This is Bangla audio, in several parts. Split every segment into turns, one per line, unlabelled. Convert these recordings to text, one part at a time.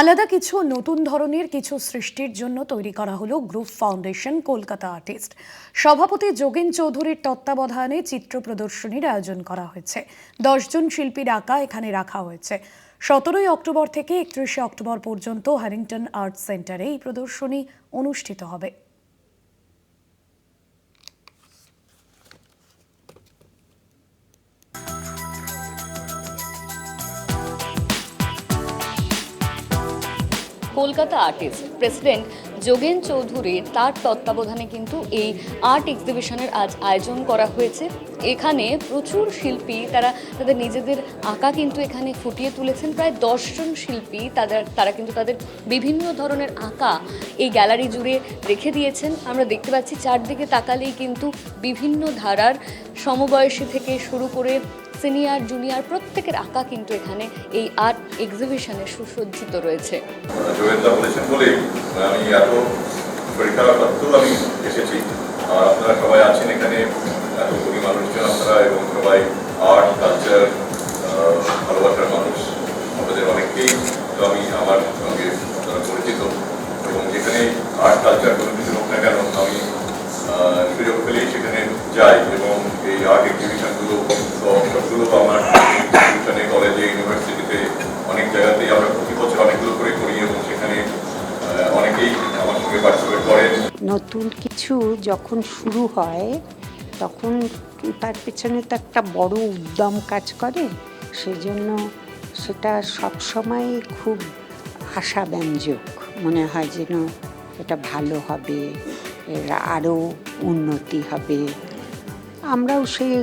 আলাদা কিছু নতুন ধরনের কিছু সৃষ্টির জন্য তৈরি করা হলো গ্রুপ ফাউন্ডেশন, কলকাতা আর্টিস্ট। সভাপতি যোগেন চৌধুরীর তত্ত্বাবধানে চিত্র প্রদর্শনীর আয়োজন করা হয়েছে। দশজন শিল্পীর আঁকা এখানে রাখা হয়েছে। সতেরোই অক্টোবর থেকে একত্রিশে অক্টোবর পর্যন্ত হ্যারিংটন আর্ট সেন্টারে এই প্রদর্শনী অনুষ্ঠিত হবে।
কলকাতা আর্টিস্ট প্রেসিডেন্ট যোগেন চৌধুরীর তার তত্ত্বাবধানে কিন্তু এই আর্ট এক্সিবিশনের আজ আয়োজন করা হয়েছে। এখানে প্রচুর শিল্পী তারা তাদের নিজেদের আঁকা কিন্তু এখানে ফুটিয়ে তুলেছেন। প্রায় দশজন শিল্পী তাদের, তারা কিন্তু তাদের বিভিন্ন ধরনের আঁকা এই গ্যালারি জুড়ে রেখে দিয়েছেন। আমরা দেখতে পাচ্ছি চারদিকে তাকালেই কিন্তু বিভিন্ন ধারার সমবয়সী থেকে শুরু করে সিনিয়র, জুনিয়র, প্রত্যেকের আঁকা কিন্তু এখানে এই আর্ট এক্সিবিশনে সুসজ্জিত রয়েছে।
আমি খারাপ আমি এসেছি। আর আপনারা সবাই এখানে গরিব মানুষজন এবং সবাই আর্ট, কালচার মানুষ তো আমি আমার সঙ্গে পরিচিত। এবং যেখানে আর্ট, কালচার হোক না কেন, আমি সেখানে যাই এবং এই আর্ট এক্সিবিশনগুলো সবগুলো আমার ইনস্টিটিউশনে কলেজে ইউনিভার্সিটিতে অনেক জায়গাতেই আমরা প্রতি বছর অনেকগুলো করে করি এবং সেখানে আহ, অনেকেই আমার সঙ্গে পার্টিসিপেট করেন
নতুন কিছু যখন শুরু হয়, তখন তার পেছনে তো একটা বড় উদ্যম কাজ করে। সেজন্য সেটা সবসময় খুব আশাব্যঞ্জক মনে হয় যেন এটা ভালো হবে, এর আরও উন্নতি হবে। আমরাও সেই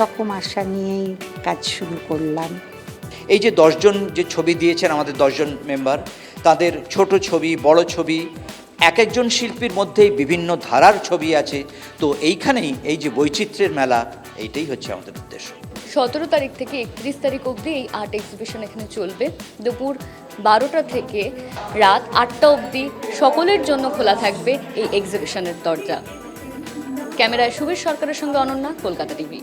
রকম আশা নিয়েই কাজ শুরু করলাম।
এই যে দশজন যে ছবি দিয়েছেন আমাদের দশজন মেম্বার, তাদের ছোট ছবি, বড় ছবি এক একজন শিল্পীর মধ্যেই বিভিন্ন ধারার ছবি আছে। তো এইখানেই এই যে বৈচিত্র্যের মেলা, এইটাই হচ্ছে আমাদের উদ্দেশ্য।
সতেরো তারিখ থেকে একত্রিশ তারিখ অবধি এই আর্ট এক্সিবিশন এখানে চলবে। দুপুর বারোটা থেকে রাত আটটা অবধি সকলের জন্য খোলা থাকবে এই এক্সিবিশনের দরজা। ক্যামেরায় সুবীর সরকারের সঙ্গে অনন্যা, কলকাতা টিভি।